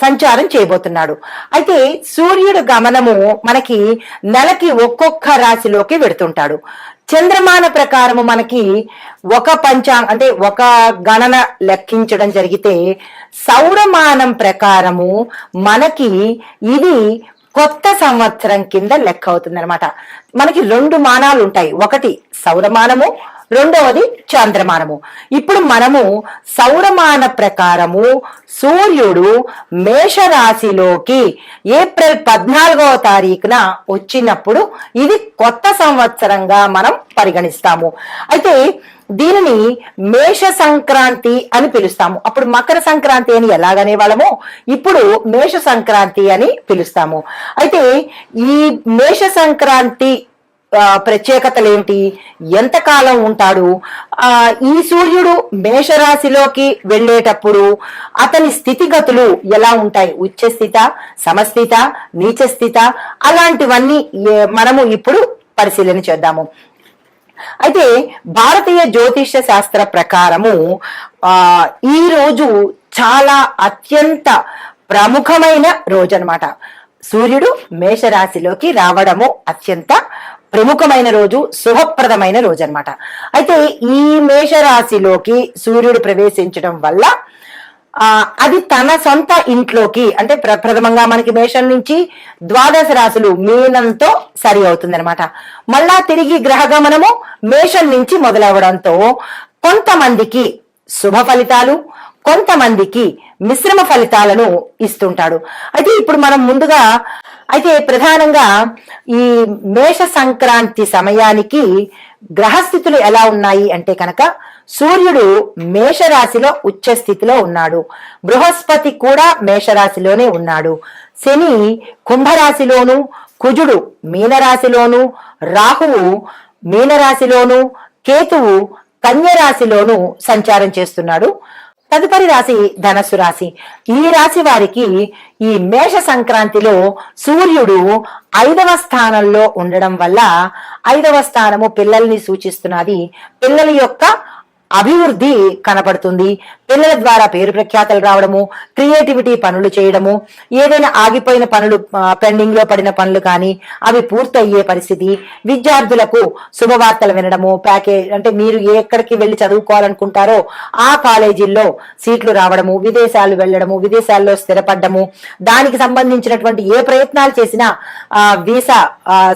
సంచారం చేయబోతున్నాడు. అయితే సూర్యుడు గమనము మనకి నెలకి ఒక్కొక్క రాశిలోకి వెడుతుంటాడు. చంద్రమాన ప్రకారము మనకి ఒక పంచాంగ అంటే ఒక గణన లెక్కించడం జరిగితే సౌరమానం ప్రకారము మనకి ఇది కొత్త సంవత్సరం కింద లెక్క అవుతుంది అనమాట మనకి రెండు మానాలు ఉంటాయి. ఒకటి సౌరమానము రెండవది చంద్రమానము. ఇప్పుడు మనము సౌరమాన ప్రకారము సూర్యుడు మేషరాశిలోకి ఏప్రిల్ పద్నాలుగవ తారీఖున వచ్చినప్పుడు ఇది కొత్త సంవత్సరంగా మనం పరిగణిస్తాము. అయితే దీనిని మేష సంక్రాంతి అని పిలుస్తాము. అప్పుడు మకర సంక్రాంతి అని ఎలాగనే వాళ్ళము ఇప్పుడు మేష సంక్రాంతి అని పిలుస్తాము. అయితే ఈ మేష సంక్రాంతి ప్రత్యేకతలు ఏంటి? ఎంతకాలం ఉంటాడు? ఆ ఈ సూర్యుడు మేషరాశిలోకి వెళ్ళేటప్పుడు అతని స్థితిగతులు ఎలా ఉంటాయి? ఉచ్చస్థిత సమస్థిత నీచస్థిత అలాంటివన్నీ మనము ఇప్పుడు పరిశీలన చేద్దాము. అయితే భారతీయ జ్యోతిష శాస్త్ర ప్రకారము ఆ ఈ రోజు చాలా అత్యంత ప్రముఖమైన రోజు అనమాట సూర్యుడు మేషరాశిలోకి రావడము అత్యంత ప్రముఖమైన రోజు శుభప్రదమైన రోజు అనమాట అయితే ఈ మేషరాశిలోకి సూర్యుడు ప్రవేశించడం వల్ల అది తన సొంత ఇంట్లోకి అంటే ప్రథమంగా మనకి మేషం నుంచి ద్వాదశ రాశులు మీనంతో సరి అవుతుంది అనమాట మళ్ళా తిరిగి గ్రహగమనము మేషం నుంచి మొదలవడంతో కొంతమందికి శుభ ఫలితాలు కొంతమందికి మిశ్రమ ఫలితాలను ఇస్తుంటాడు. అయితే ఇప్పుడు మనం ముందుగా అయితే ప్రధానంగా ఈ మేష సంక్రాంతి సమయానికి గ్రహస్థితులు ఎలా ఉన్నాయి అంటే కనుక సూర్యుడు మేషరాశిలో ఉచ్చ స్థితిలో ఉన్నాడు. బృహస్పతి కూడా మేషరాశిలోనే ఉన్నాడు. శని కుంభరాశిలోను కుజుడు మీనరాశిలోను రాహువు మీనరాశిలోను కేతువు కన్యరాశిలోను సంచారం చేస్తున్నాడు. తదుపరి రాశి ధనస్సు రాశి. ఈ రాశి వారికి ఈ మేష సంక్రాంతిలో సూర్యుడు ఐదవ స్థానంలో ఉండడం వల్ల ఐదవ స్థానము పిల్లల్ని సూచిస్తున్నది. పిల్లల యొక్క అభివృద్ధి కనపడుతుంది పిల్లల ద్వారా పేరు ప్రఖ్యాతలు రావడము క్రియేటివిటీ పనులు చేయడము ఏదైనా ఆగిపోయిన పనులు పెండింగ్లో పడిన పనులు కానీ అవి పూర్తయ్యే పరిస్థితి విద్యార్థులకు శుభవార్తలు వినడము ప్యాకేజ్ అంటే మీరు ఎక్కడికి వెళ్ళి చదువుకోవాలనుకుంటారో ఆ కాలేజీల్లో సీట్లు రావడము విదేశాలు వెళ్ళడము విదేశాల్లో స్థిరపడ్డము దానికి సంబంధించినటువంటి ఏ ప్రయత్నాలు చేసినా వీసా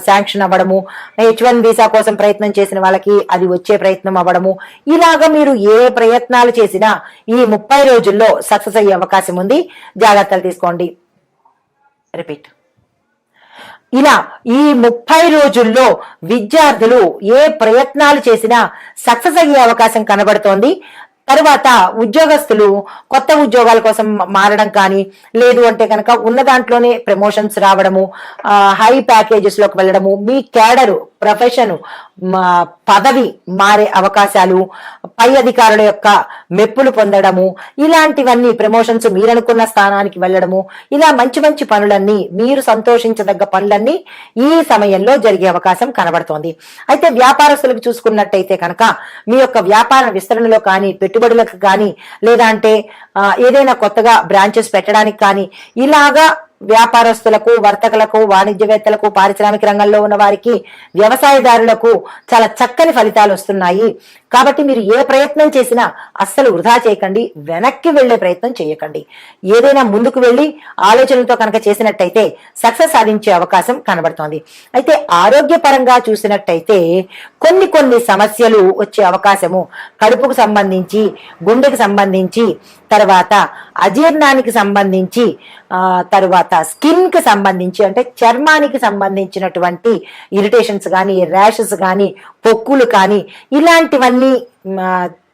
శాంక్షన్ అవ్వడము హెచ్ వన్ వీసా కోసం ప్రయత్నం చేసిన వాళ్ళకి అది వచ్చే ప్రయత్నం అవ్వడము ఇలాగ మీరు ఏ ప్రయత్నాలు చేసినా ఈ ముప్పై రోజుల్లో సక్సెస్ అయ్యే అవకాశం ఉంది. జాగ్రత్తలు తీసుకోండి. రిపీట్. ఇలా ఈ ముప్పై రోజుల్లో విద్యార్థులు ఏ ప్రయత్నాలు చేసినా సక్సెస్ అయ్యే అవకాశం కనబడుతోంది. తరువాత ఉద్యోగస్తులు కొత్త ఉద్యోగాల కోసం మారడం కానీ లేదు అంటే కనుక ఉన్న దాంట్లోనే ప్రమోషన్స్ రావడము హై ప్యాకేజెస్లోకి వెళ్ళడము మీ క్యాడరు ప్రొఫెషన్ పదవి మారే అవకాశాలు పై అధికారుల యొక్క మెప్పులు పొందడము ఇలాంటివన్నీ ప్రమోషన్స్ మీరనుకున్న స్థానానికి వెళ్ళడము ఇలా మంచి మంచి పనులన్నీ మీరు సంతోషించదగ్గ పనులన్నీ ఈ సమయంలో జరిగే అవకాశం కనబడుతోంది. అయితే వ్యాపారస్తులకు చూసుకున్నట్టయితే కనుక మీ యొక్క వ్యాపార విస్తరణలో కానీ పెట్టుబడులకు కానీ లేదా అంటే ఏదైనా కొత్తగా బ్రాంచెస్ పెట్టడానికి కానీ ఇలాగా వ్యాపారస్తులకు వర్తకులకు వాణిజ్యవేత్తలకు పారిశ్రామిక రంగంలో ఉన్న వారికి వ్యవసాయదారులకు చాలా చక్కని ఫలితాలు వస్తున్నాయి. కాబట్టి మీరు ఏ ప్రయత్నం చేసినా అస్సలు వృధా చేయకండి వెనక్కి వెళ్ళే ప్రయత్నం చేయకండి. ఏదైనా ముందుకు వెళ్ళి ఆలోచనలతో కనుక చేసినట్టయితే సక్సెస్ సాధించే అవకాశం కనబడుతోంది. అయితే ఆరోగ్యపరంగా చూసినట్టయితే కొన్ని కొన్ని సమస్యలు వచ్చే అవకాశము కడుపుకు సంబంధించి గుండెకు సంబంధించి తర్వాత అజీర్ణానికి సంబంధించి తరువాత తర్వాత స్కిన్కి సంబంధించి అంటే చర్మానికి సంబంధించినటువంటి ఇరిటేషన్స్ కానీ ర్యాషెస్ కానీ పొక్కులు కానీ ఇలాంటివన్నీ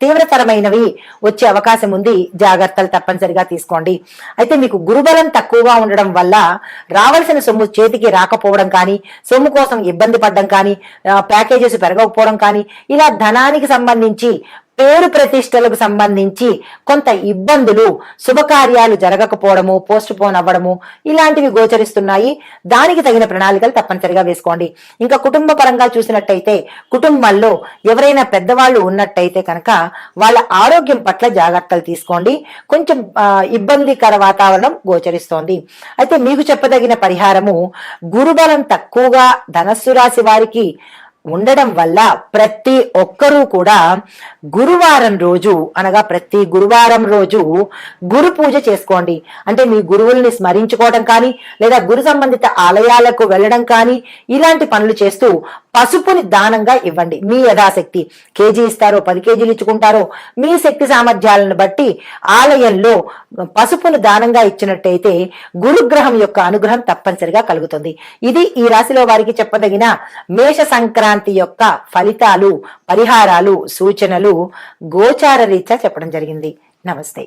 తీవ్రతరమైనవి వచ్చే అవకాశం ఉంది. జాగ్రత్తలు తప్పనిసరిగా తీసుకోండి. అయితే మీకు గురుబలం తక్కువగా ఉండడం వల్ల రావాల్సిన సొమ్ము చేతికి రాకపోవడం కానీ సొమ్ము కోసం ఇబ్బంది పడడం కానీ ప్యాకేజెస్ పెరగకపోవడం కానీ ఇలా ధనానికి సంబంధించి పేరు ప్రతిష్టలకు సంబంధించి కొంత ఇబ్బందులు శుభకార్యాలు జరగకపోవడము పోస్ట్ పోన్ అవ్వడము ఇలాంటివి గోచరిస్తున్నాయి. దానికి తగిన ప్రణాళికలు తప్పనిసరిగా వేసుకోండి. ఇంకా కుటుంబ పరంగా చూసినట్టయితే కుటుంబంలో ఎవరైనా పెద్దవాళ్ళు ఉన్నట్టయితే కనుక వాళ్ళ ఆరోగ్యం పట్ల జాగ్రత్తలు తీసుకోండి. కొంచెం ఇబ్బందికర వాతావరణం గోచరిస్తోంది. అయితే మీకు చెప్పదగిన పరిహారము గురుబలం తక్కువగా ధనస్సు రాశి వారికి ఉండడం వల్ల ప్రతి ఒక్కరూ కూడా గురువారం రోజు అనగా ప్రతి గురువారం రోజు గురు పూజ చేసుకోండి. అంటే మీ గురువుల్ని స్మరించుకోవడం కానీ లేదా గురు సంబంధిత ఆలయాలకు వెళ్ళడం కానీ ఇలాంటి పనులు చేస్తూ పసుపుని దానంగా ఇవ్వండి. మీ యథాశక్తి. కేజీ ఇస్తారో పది కేజీలు ఇచ్చుకుంటారో మీ శక్తి సామర్థ్యాలను బట్టి ఆలయంలో పసుపును దానంగా ఇచ్చినట్టయితే గురుగ్రహం యొక్క అనుగ్రహం తప్పనిసరిగా కలుగుతుంది. ఇది ఈ రాశిలో వారికి చెప్పదగిన మేష సంక్రాంతి యొక్క ఫలితాలు పరిహారాలు సూచనలు గోచార రీత్యా చెప్పడం జరిగింది. నమస్తే.